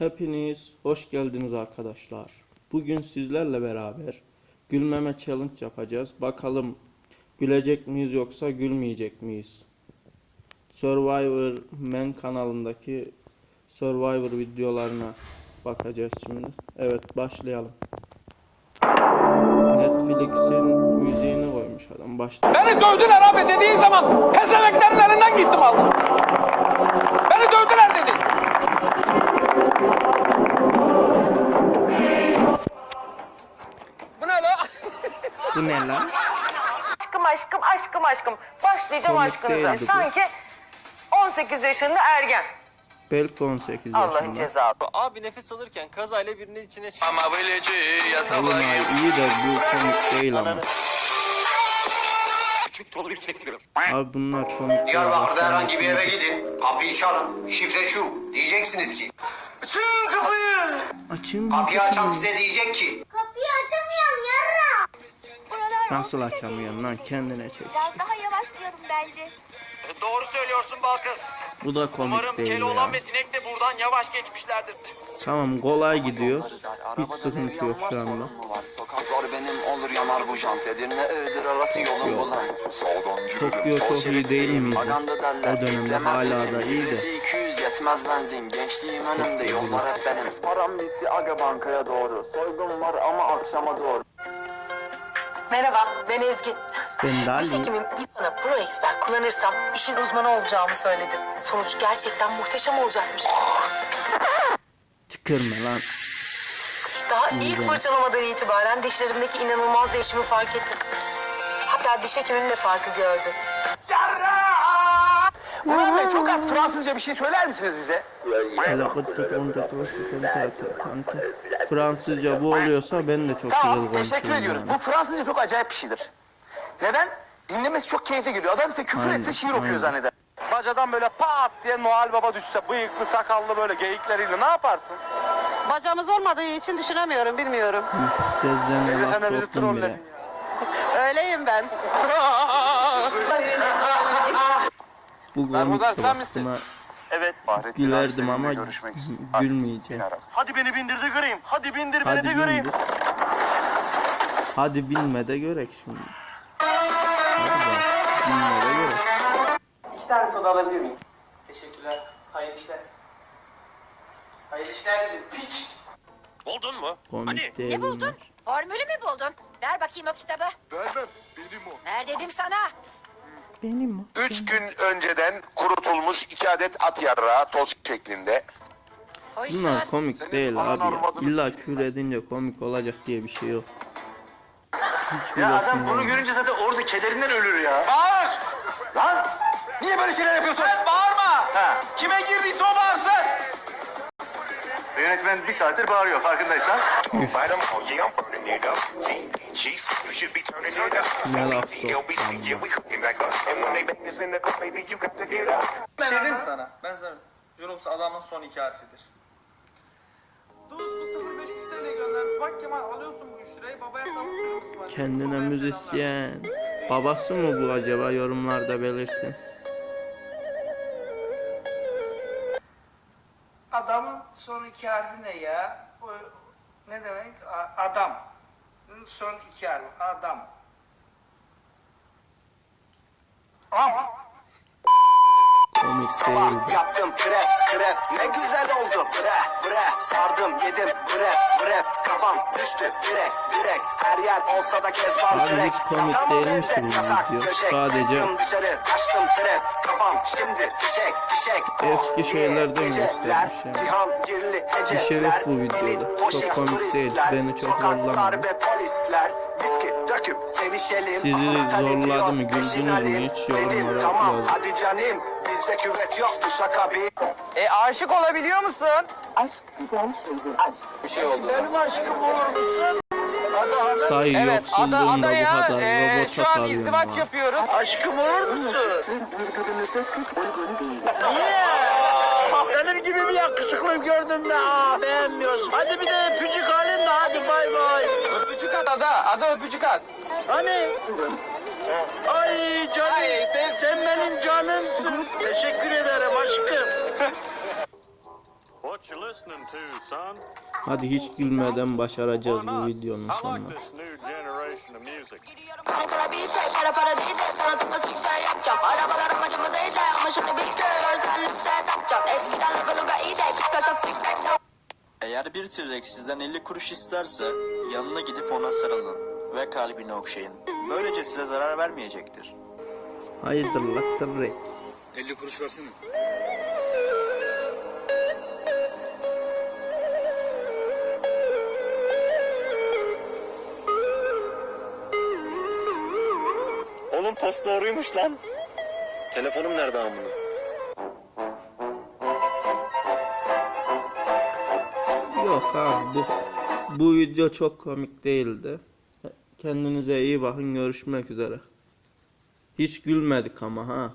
Hepiniz hoş geldiniz arkadaşlar. Bugün sizlerle beraber gülmeme challenge yapacağız. Bakalım gülecek miyiz yoksa gülmeyecek miyiz? Survivor Man kanalındaki Survivor videolarına bakacağız şimdi. Evet başlayalım. Netflix'in müziğini koymuş adam. Başlayalım. Beni dövdüler abi dediği zaman pezemeklerin elinden gittim aldım. Beni dövdüler dedi. Bu ne lan? Aşkım aşkım aşkım aşkım. Başlayacağım Komik aşkınıza. değildi bu. Sanki 18 yaşında ergen. Belki 18 Allah'ın yaşında. cezası. Abi nefes alırken kazayla birinin içine Ama bileci Oğlum ay iyi de bu komik değil ama. Küçük dolu bir çekiyor. Abi bunlar komik değil. Diyarbakır'da herhangi bir eve gidin. Kapıyı çalın. Şifre şu. Diyeceksiniz ki. Açın kapıyı. Açın Kapıyı açan size diyecek ki. Nasıl açamıyorsun lan kendine çek. Biraz daha yavaşlayalım bence. Doğru söylüyorsun Balkız. Bu da komik Umarım değil Keloğlan ya. ve Sinek de buradan yavaş geçmişlerdir. Tamam kolay gidiyoruz. Hiç sıkıntı yok şu anda. Sokaklar benim olur yanar bu jant Edirne Iğdır arası yolum Yok. bulan Tokyo çok iyi değil miydi? O dönemde hala da iyiydi. Birisi 200 yetmez benzin Gençliğim önümde yollar hep benim Param bitti aga bankaya doğru Soygun var ama akşama doğru Merhaba, ben Ezgi. Ben de Diş Ali. hekimim İPA'na Pro Expert kullanırsam işin uzmanı olacağımı söyledi. Sonuç gerçekten muhteşem olacakmış. Tükürme lan. Daha ilk Güzel. fırçalamadan itibaren dişlerimdeki inanılmaz değişimi fark ettim. Hatta diş hekimim de farkı gördü. Burhan Bey çok az Fransızca bir şey söyler misiniz bize? Fransızca bu oluyorsa ben de çok Tamam güzel teşekkür konuşuyorum. ediyoruz. yani. Bu Fransızca çok acayip bir şeydir. Neden? Dinlemesi çok keyifli geliyor. Adam size küfür Aynen, etse şiir aynen. okuyor zanneder. Bacadan böyle pat diye Noel Baba düşse bıyıklı sakallı böyle geyikleriyle ne yaparsın? Bacamız olmadığı için düşünemiyorum, bilmiyorum. Teyze sen de bizi trolledin. Öyleyim ben. Bu Berhudar, komikti sen bak misin? Evet. Fahrettin gülerdim ama gülmeyeceğim. Hadi beni bindir de göreyim. Hadi bindir beni Hadi de göreyim. bindir. Hadi binme de görek şimdi. Hadi bak. Binme de görek. İki tane soda alabilir miyim? Teşekkürler. Hayırlı işler. Hayırlı işler dedim. Piç. Buldun mu? Komik değil Ne buldun? Formülü mü buldun? Ver bakayım o kitabı. Vermem. Benim o. Ver dedim sana. Benim o. Üç gün önceden kurutulmuş iki adet at yarrağı toz şeklinde. Bunlar komik Senin değil abi ya. İlla küfür edince komik olacak diye bir şey yok. Hiç Ya adam bunu yok. görünce zaten orada kederinden ölür ya. Bağır! Lan! Niye böyle şeyler yapıyorsun? Sen bağırma! Kime girdiyse o bağırsın! Yönetmen bir saattir bağırıyor farkındaysan. Laf soktu Bir şey diyeyim sana? Ben sana. Jurox adamın son iki harfidir. Dur bu 05 3 TL göndermiş. Bak Kemal alıyorsun bu 3 lirayı babaya tavuk kırmızı var. Kendine müzisyen. Babası mı bu acaba yorumlarda belirtin. Adamın son iki harfi ne ya? O, ne demek? A- adam. Son iki harfi. Adam. Komik değil. Yaptım krep krep ne güzel oldu. Bre bre. Sardım yedim. Bre bre. Kafam düştü. Direk direk her yer olsa da kezban Abi direk hiç komik değilmiş evde, bu video. Sadece- dışarı. Kaçtım trep kafam şimdi fişek fişek. Eski şeylerden göstermiş ya. Cihan girli Bir yok bu videoda. Çok komik değil. Beni çok sokaklar döküp sevişelim Sizi zorladı mı, güldünüz mü? Hiç yorumlara Tamam yazın. hadi canım bizde küvet yoktu şaka bir E aşık olabiliyor musun? Bir şey oldu Benim aşkım olur musun? Ada, Dayı evet, ada, yoksulluğunda bu adaya kadar e, robota şu an izdivaç yapıyoruz. Aşkım olur musun? Niye? Benim gibi bir yakışıklıyım gördün de aa beğenmiyorsun. Hadi bir de öpücük halin de hadi bay bay. Ada, ada öpücük at. Hani? Ay canım sen, sen benim canımsın. Teşekkür ederim aşkım. What you listening to, son? Hadi hiç gülmeden başaracağız bu videonun sonunda. değil de ama takacağım. Eskiden iyi de kıskasa feedback Eğer bir T-Rex sizden 50 kuruş isterse yanına gidip ona sarılın ve kalbini okşayın. Böylece size zarar vermeyecektir. Hayırdır la tırrek. 50 kuruş versene. Oğlum post doğruymuş lan. Telefonum nerede amına? Yok abi bu bu video çok komik değildi. Kendinize iyi bakın görüşmek üzere. Hiç gülmedik ama ha.